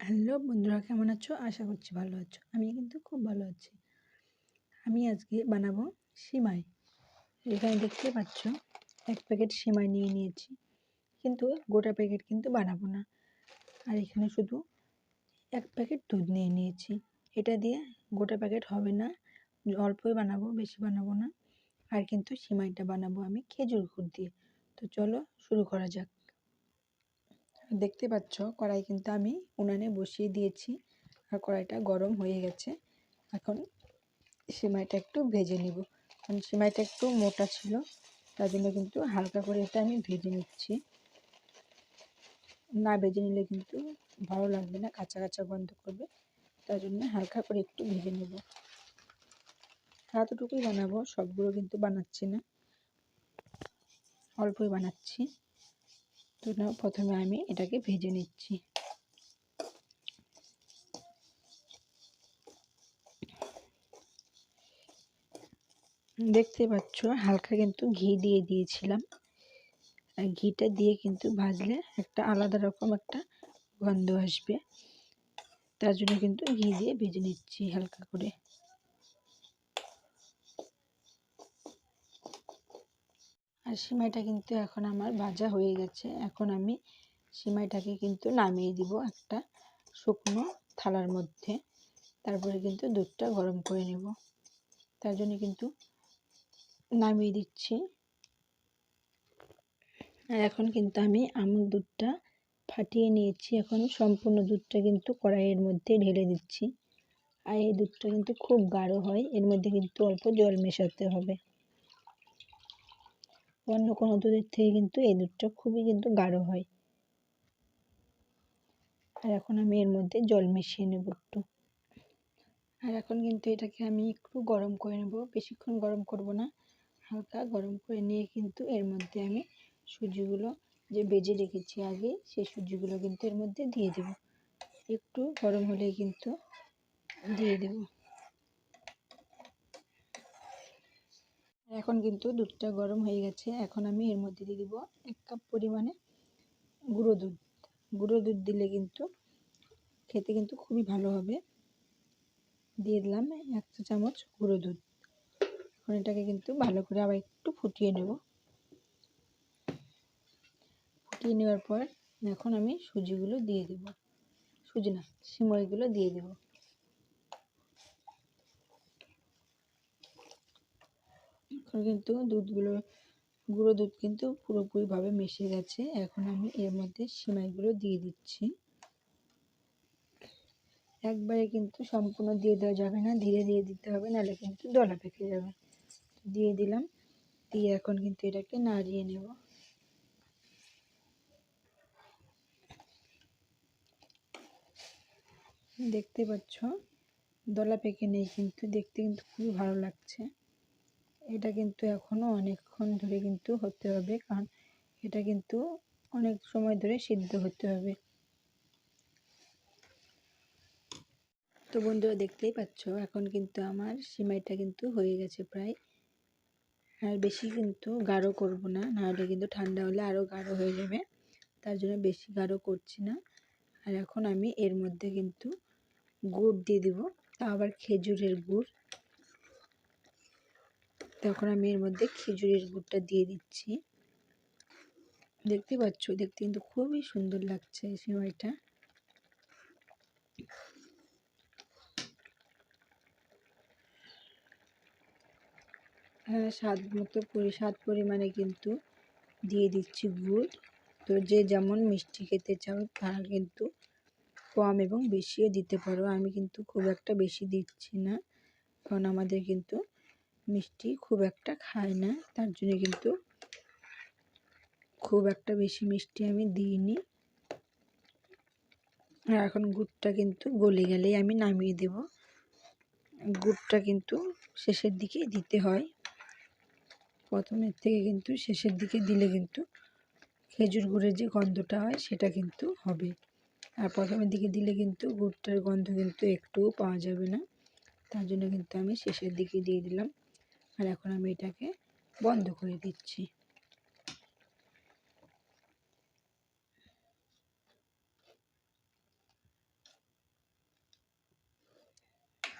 Hello বন্ধুরা, কেমন আছো? আশা করছি ভালো আছো। আমি কিন্তু খুব ভালো আছি। আমি আজকে বানাবো সিমাই। এখানে দেখতে পাচ্ছ, এক প্যাকেট সিমাই নিয়ে নিয়েছি। কিন্তু গোটা প্যাকেট কিন্তু বানাবো না। আর এখানে শুধু এক প্যাকেট দুধ নিয়ে নিয়েছি। এটা দিয়ে গোটা প্যাকেট হবে না। অল্পই বানাবো, বেশি বানাবো না। আর কিন্তু সিমাইটা বানাবো আমি খেজুর গুড় দিয়ে। তো চলো শুরু করা যাক। দেখতে পাচ্ছ, কড়াই কিন্তু আমি উনানে বসিয়ে দিয়েছি আর কড়াইটা গরম হয়ে গেছে। এখন সিমাইটা একটু ভেজে নিব। কারণ সিমাইটা একটু মোটা ছিল, তার জন্য কিন্তু হালকা করে এটা আমি ভেজে নিচ্ছি। না ভেজে নিলে কিন্তু ভালো লাগবে না, কাঁচা কাঁচা গন্ধ করবে, তার জন্য হালকা করে একটু ভেজে নেব। এতটুকুই বানাবো, সবগুলো কিন্তু বানাচ্ছি না। অল্পই বানাচ্ছি। তো প্রথমে আমি এটাকে ভেজে নিচ্ছি। দেখতে পাচ্ছ, হালকা কিন্তু ঘি দিয়ে দিয়েছিলাম। আর ঘিটা দিয়ে কিন্তু ভাজলে একটা আলাদা রকম একটা গন্ধ আসবে। তার জন্য কিন্তু ঘি দিয়ে ভেজে নিচ্ছি হালকা করে। আর সিমাইটা কিন্তু এখন আমার ভাজা হয়ে গেছে। এখন আমি সিমাইটাকে কিন্তু নামিয়ে দিব একটা শুকনো থালার মধ্যে। তারপরে কিন্তু দুধটা গরম করে নেব। তার জন্য কিন্তু নামিয়ে দিচ্ছি। আর এখন কিন্তু আমি আমুল দুধটা ফাটিয়ে নিয়েছি। এখন সম্পূর্ণ দুধটা কিন্তু কড়াইয়ের মধ্যে ঢেলে দিচ্ছি। আর এই দুধটা কিন্তু খুব গাঢ় হয়। এর মধ্যে কিন্তু অল্প জল মেশাতে হবে। অন্য কোনো দুধের থেকে কিন্তু এই দুধটা খুবই কিন্তু গাঢ় হয়। আর এখন আমি এর মধ্যে জল মিশিয়ে নেব একটু। আর এখন কিন্তু এটাকে আমি একটু গরম করে নেব। বেশিক্ষণ গরম করব না, হালকা গরম করে নিয়ে কিন্তু এর মধ্যে আমি সুজিগুলো যে বেজে রেখেছি আগে, সেই সুজিগুলো কিন্তু এর মধ্যে দিয়ে দেব। একটু গরম হলেই কিন্তু দিয়ে দেব। এখন কিন্তু দুধটা গরম হয়ে গেছে। এখন আমি এর মধ্যে দিয়ে দিব এক কাপ পরিমাণে গুঁড়ো দুধ। গুঁড়ো দুধ দিলে কিন্তু খেতে কিন্তু খুবই ভালো হবে। দিয়ে দিলাম এক চা চামচ গুঁড়ো দুধ। এখন এটাকে কিন্তু ভালো করে আবার একটু ফুটিয়ে নেব। ফুটিয়ে নেওয়ার পর এখন আমি সুজিগুলো দিয়ে দেব। সুজি না সিমইগুলো দিয়ে দেবো। এখন কিন্তু দুধগুলো, গুঁড়ো দুধ কিন্তু পুরোপুরিভাবে মিশে গেছে। এখন আমি এর মধ্যে সিমাইগুলো দিয়ে দিচ্ছি। একবারে কিন্তু সম্পূর্ণ দিয়ে দেওয়া যাবে না। ধীরে ধীরে দিতে হবে, নাহলে কিন্তু দলা পেকে যাবে। দিয়ে দিলাম। দিয়ে এখন কিন্তু এটাকে নাড়িয়ে নেব। দেখতে পাচ্ছ? দলা পেকে নেই কিন্তু। দেখতে কিন্তু খুবই ভালো লাগছে। এটা কিন্তু এখনও অনেকক্ষণ ধরে কিন্তু হতে হবে, কারণ এটা কিন্তু অনেক সময় ধরে সিদ্ধ হতে হবে। তো বন্ধুরা দেখতেই পাচ্ছ, এখন কিন্তু আমার সিমাইটা কিন্তু হয়ে গেছে প্রায়। আর বেশি কিন্তু গাঢ় করব না, নাহলে কিন্তু ঠান্ডা হলে আরও গাঢ় হয়ে যাবে। তার জন্য বেশি গাঢ় করছি না। আর এখন আমি এর মধ্যে কিন্তু গুড় দিয়ে দিব তা আবার খেজুরের গুড়। তখন আমি এর মধ্যে খেজুরের গুড়টা দিয়ে দিচ্ছি। দেখতে পাচ্ছ? দেখতে কিন্তু খুবই সুন্দর লাগছে সিমাইটা। হ্যাঁ স্বাদ মতো স্বাদ পরিমাণে কিন্তু দিয়ে দিচ্ছি গুড়। তো যে যেমন মিষ্টি খেতে চাও, তারা কিন্তু কম এবং বেশিও দিতে পারো। আমি কিন্তু খুব একটা বেশি দিচ্ছি না। কারণ আমাদের কিন্তু মিষ্টি খুব একটা খায় না। তার জন্য কিন্তু খুব একটা বেশি মিষ্টি আমি দিইনি। আর এখন গুড়টা কিন্তু গলে গেলেই আমি নামিয়ে দেব। গুড়টা কিন্তু শেষের দিকে দিতে হয়। প্রথমের থেকে কিন্তু শেষের দিকে দিলে কিন্তু খেজুর গুড়ের যে গন্ধটা হয় সেটা কিন্তু হবে। আর প্রথমের দিকে দিলে কিন্তু গুড়টার গন্ধ কিন্তু একটুও পাওয়া যাবে না। তার জন্য কিন্তু আমি শেষের দিকে দিয়ে দিলাম। আর এখন আমি এটাকে বন্ধ করে দিচ্ছি।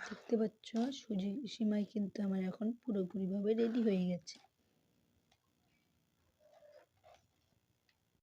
দেখতে পাচ্ছ, সুজি, সিমাই কিন্তু আমার এখন পুরোপুরিভাবে রেডি হয়ে গেছে।